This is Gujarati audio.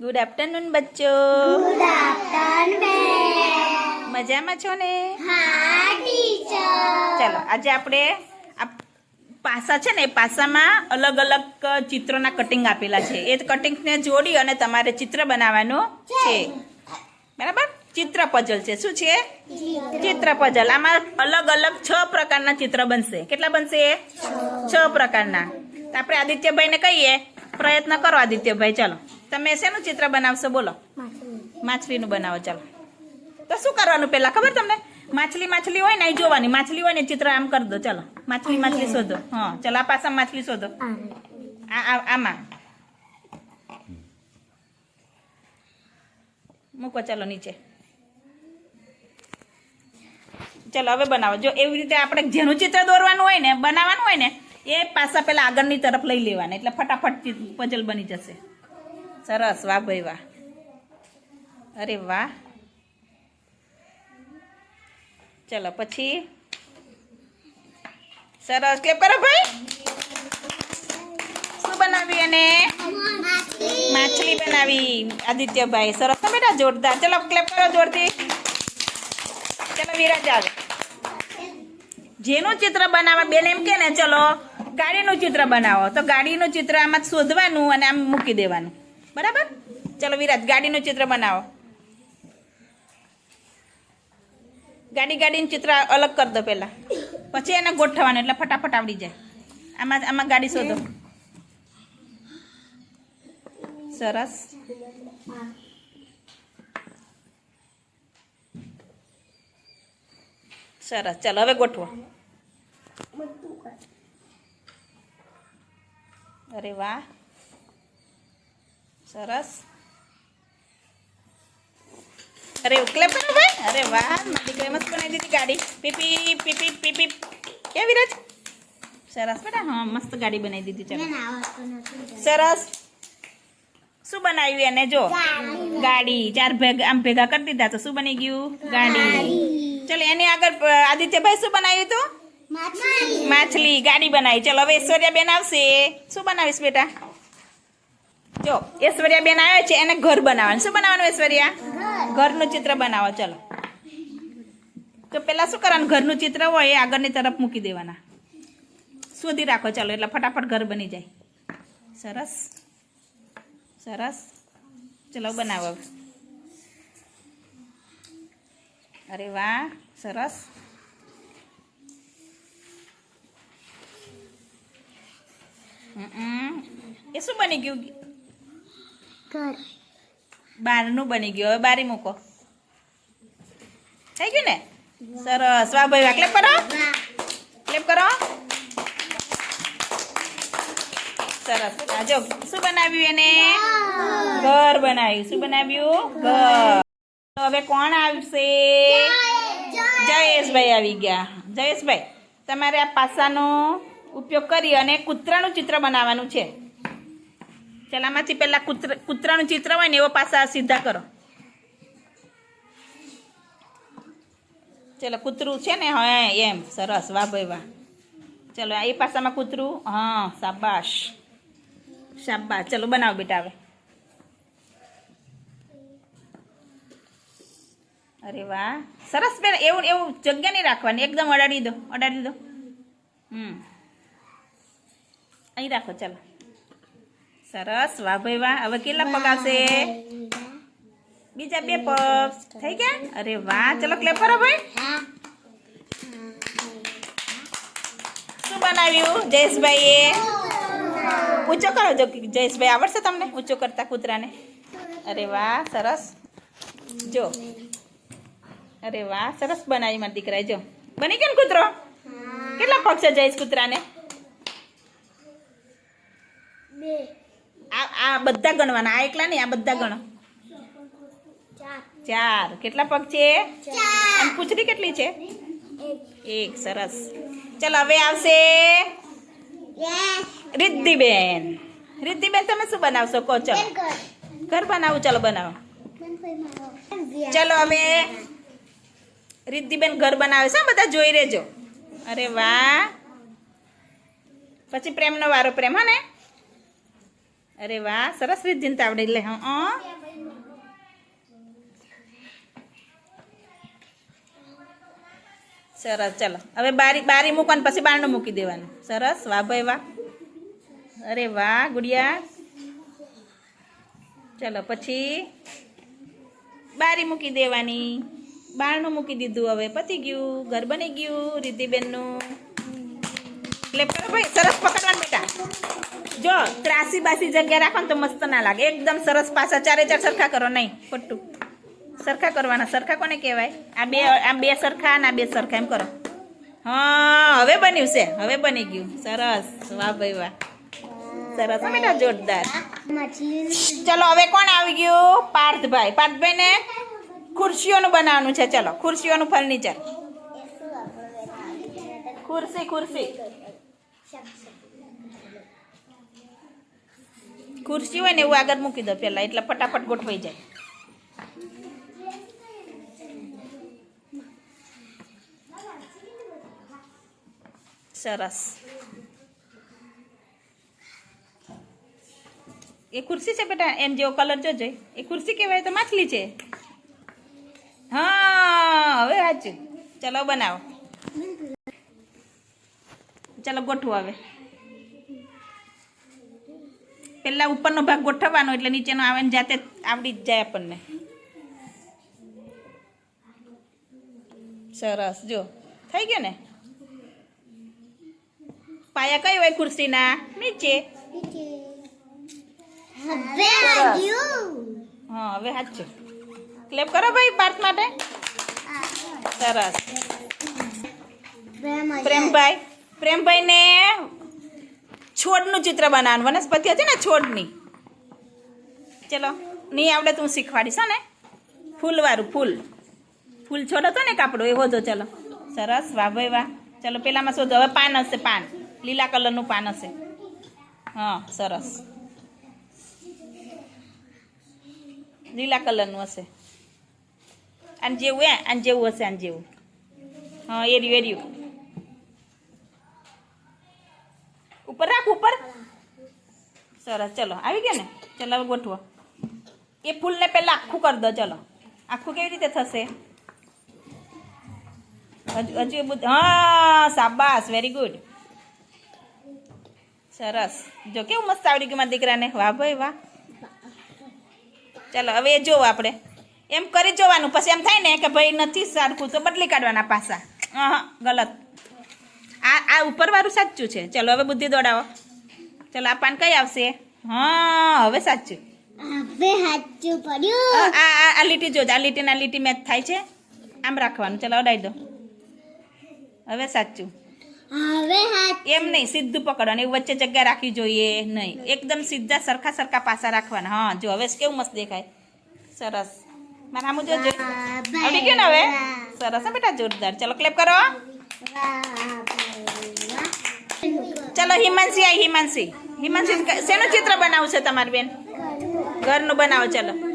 ગુડ આફ્ટરનૂન બચ્ચો. ગુડ આફ્ટરનૂન મજામાં છો ને? હા ટીચર. ચાલો આજે આપણે આ પાસા છે ને પાસામાં અલગ અલગ ચિત્રોના કટિંગ આપેલા છે. એ કટિંગને જોડી અને તમારે ચિત્ર બનાવવાનું છે. બરાબર? ચિત્ર પઝલ છે. શું છે? ચિત્ર. પઝલ આમાં અલગ અલગ છ પ્રકારના ચિત્ર બનશે. કેટલા બનશે? છ પ્રકારના. તો આપણે આદિત્યભાઈને કહીએ. પ્રયત્ન કરો આદિત્યભાઈ. ચાલો. તમે શેનું ચિત્ર બનાવશો? બોલો. માછલીનું. બનાવો ચાલો. તો શું કરવાનું પહેલાં? ખબર તમને? માછલી માછલી હોય ને એ જોવાની. માછલી હોય ને ચિત્ર આમ કરી દો. ચાલો. માછલી માછલી શોધો. હા ચાલો આ પાસા માછલી શોધો. આમાં. મૂકો ચાલો નીચે. ચાલો હવે બનાવો. જો એવી રીતે આપણે જેનું ચિત્ર દોરવાનું હોય ને બનાવવાનું હોય ને એ પાસા પેલા આગળની તરફ લઈ લેવાના, એટલે ફટાફટ પજલ બની જશે. સરસ, વાહ ભાઈ વાહ. અરે વાહ. ચલો, પછી? સરસ ક્લેપ કરો ભાઈ? શું બનાવ્યું એને? માછલી બનાવી, આદિત્યભાઈ. સરસ ને બેટા જોરદાર. ચલો ક્લેપ કરો જોરથી. ચલો, વિરાજ આવે. જેનું ચિત્ર બનાવવા બેન એમ કે ને, ચલો. ગાડીનું ચિત્ર બનાવો. તો ગાડીનું ચિત્ર આમાં શોધવાનું અને આમ મૂકી દેવાનું. બરાબર? ચલો વિરાજ ગાડીનું ચિત્ર બનાવો. ગાડી ગાડીનું ચિત્ર અલગ કરી દો પહેલાં. પછી એને ગોઠવવાનું, એટલે ફટાફટ આવડી જાય. આમાં આમાં ગાડી શોધો. સરસ. સરસ. ચાલો, હવે ગોઠવો. અરે વાહ. સરસ. અરે ઉકલે પણ ભાઈ. અરે વાહ મારી દીકરી મસ્ત બનાવી દીધી ગાડી. પીપી પીપી પીપી કે વિરાજ? સરસ બેટા. હા મસ્ત ગાડી બનાવી દીધી ચાલો. સરસ. શું બનાવ્યું એને? જો. ગાડી. ચાર ભેગા આમ ભેગા કરી દીધા તો શું બની ગયું? ગાડી. ચલો એની આગળ આદિત્યભાઈ શું બનાવ્યું હતું? માછલી. ગાડી બનાવી. ચલો હવે ઐશ્વર્યા બેન આવશે. શું બનાવીશ બેટા? જો ઐશ્વર્યા બેન આવે છે એને ઘર બનાવવાનું. શું બનાવવાનું ઐશ્વર્યા? ઘરનું ચિત્ર બનાવો ચલો. તો પેલા શું કરવાનું? ઘરનું ચિત્ર હોય એ આગળની તરફ મૂકી દેવાના. શોધી રાખો ચાલો એટલે ફટાફટ ઘર બની જાય. સરસ. સરસ. ચલો બનાવો. અરે વાહ સરસ. એ શું બની ગયું? ઘર. બારનું બની ગયું. હવે બારી મૂકો. થઈ ગયું ને? સરસ. વાહ ભાઈ વાહ. ક્લેપ કરો. ક્લેપ કરો. સરસ. આ જો શું બનાવ્યું એને? ઘર બનાવ્યું. શું બનાવ્યું? ઘર. તો હવે કોણ આવશે? જયેશભાઈ આવી ગયા. જયેશભાઈ તમારે આ પાસાનો ઉપયોગ કરી અને કૂતરાનું ચિત્ર બનાવવાનું છે. ચાલ પહેલા કૂતરા કૂતરાનું ચિત્ર હોય ને એવો પાસા સીધા કરો. ચલો, કૂતરું છે ને, હા, એમ, સરસ, વાહ ભાઈ વાહ. ચલો એ પાસામાં કૂતરું, હા, શાબાશ. શાબાશ. ચલો, બનાવો બેટા હવે. અરે વાહ. સરસ બેન, એવું એવું જગ્યા નહીં રાખવાની. એકદમ અડાડી દો અડાડી દો. હમ. અહીં રાખો, ચાલો. સરસ, વાહ ભાઈ, વાહ. હવે કેટલા પગ આવશે? બીજા બે પગ. થઈ ગયા? અરે વાહ, ચલો ક્લેપ કરો ભાઈ. શું બનાવ્યું? જયેશભાઈએ? ઊંચો કરો, જો જયેશભાઈ આવડશે તમને? ઊંચો કરતા કૂતરાને. અરે વાહ, સરસ. જો. અરે વાહ, સરસ બનાવી મારા દીકરાએ, જો. બની ગયો ને કૂતરો? કેટલા પગ છે જયેશ કૂતરાને? બે આ આ બધા ગણવાના. આ એકલા નહીં આ બધા ગણો. ચાર. કેટલા પગ છે? અને પૂંછડી કેટલી છે? એક. સરસ. ચલો હવે આવશે રિદ્ધિબેન. રિદ્ધિબેન તમે શું બનાવશો? કહો ચલો. ઘર. ઘર બનાવું ચલો બનાવો. ચલો હવે રિદ્ધિબેન ઘર બનાવે છે. બધા જોઈ રહેજો. અરે વાહ. પછી પ્રેમનો વારો પ્રેમ હા ને? અરે વાહ, સરસ રીત જીનતા આવડે એટલે હા. સરસ, ચલો. હવે બારી બારી મૂકવાનું, પછી બારણું મૂકી દેવાનું. સરસ, વાહ, ભાઈ, વાહ. અરે વાહ, ગુડિયા. ચલો, પછી બારી મૂકી દેવાની. બારણું મૂકી દીધું હવે, પતી ગયું, ઘર બની ગયું રીતિબેનનું કરો ભાઈ સરસ પકડવાનું બેટા. જો, ત્રાસી બાસી જગ્યા રાખો ને તો મસ્ત ના લાગે. એકદમ સરસ પાછા ચારે ચાર સરખા કરો, નહીં, ખોટું. સરખા કરવાના. સરખા કોને કહેવાય? આ બે આ બે સરખા અને આ બે સરખા, એમ કરો. હા, હવે બન્યું છે. હવે બની ગયું. સરસ. વાહ ભાઈ વાહ. સરસ. બેટા, જોરદાર. ચલો, હવે કોણ આવી ગયું? પાર્થભાઈ. પાર્થભાઈ ને ખુરશીઓનું બનાવવાનું છે. ચલો, ખુરશીઓનું ફર્નિચર ખુરશી ખુરશી. ખુરશી હોય ને એવું આગળ મૂકી દો પેલા, એટલે ફટાફટ ગોઠવાઈ જાય. સરસ. એ ખુરશી છે બેટા, એમ જેવો કલર જોજો. એ ખુરશી કહેવાય તો માછલી છે. હા, હવે સાચું. ચલો બનાવો. ચલો ગોઠવો હવે. પેલા ઉપરનો ભાગ ગોઠવવાનો એટલે નીચેનો આવે ને જાતે આવડી જ જાય આપણને. સરસ જો. થઈ ગયો ને? પાયા કઈ હોય ખુરશીના? નીચે. હા હવે સાચું ક્લેપ કરો ભાઈ પાર્થ માટે. સરસ. પ્રેમભાઈ. પ્રેમભાઈને છોડનું ચિત્ર બનાવવાનું. વનસ્પતિ હતી ને છોડની. ચલો નહીં આવડે તો હું શીખવાડીશ ને? ફૂલવાળું ફૂલ. ફૂલ છોડ હતો ને કાપડો એ હોજો ચલો. સરસ, વાહ ભાઈ વાહ. ચલો, પેલામાં શોધો. હવે પાન હશે, પાન. લીલા કલરનું પાન હશે. હા, સરસ. લીલા કલરનું હશે. આને જેવું એ આને જેવું હશે, આને જેવું. હા, એર્યું એર્યું. ઉપર રાખ, ઉપર. સરસ, ચલો, આવી ગયા ને? ચલો, હવે ગોઠવો. એ ફૂલને પહેલાં આખું કરી દો, ચલો. આખું કેવી રીતે થશે? હજુ હજુ બધું, હા સાબાસ વેરી ગુડ સરસ. જો કેવું મસ્ત આવડી ગયું મારા દીકરાને. વાહ, ભાઈ, વાહ. ચાલો, હવે એ જોવો આપણે. એમ કરી જોવાનું. પછી એમ થાય ને કે ભાઈ નથી સરખું તો બદલી કાઢવાના પાસા હા ગલત. આ ઉપરવાળું સાચું છે. ચલો હવે બુદ્ધિ દોડાવો. ચલો આ પાન કઈ આવશે? હા હવે સાચું. હવે સાચું પડ્યું. આ આ- આ લીટી જોજો. આ લીટીના લીટી મેચ થાય છે. આમ રાખવાનું. ચલો અડાઈ દો. હવે સાચું. હવે એમ નહીં સીધું પકડવાનું. એ વચ્ચે જગ્યા રાખવી જોઈએ નહીં. એકદમ સીધા સરખા સરખા પાસા રાખવાના. હા જો હવે કેવું મસ્ત દેખાય. સરસ. મારા સામું જોજો ગયું ને હવે? સરસ બેટા જોરદાર. ચલો ક્લેપ કરો ચલો હિમાંશી આઈ હિમાંશી. હિમાંશી શેનું ચિત્ર બનાવશે તમારી બેન? ઘરનું બનાવો ચલો.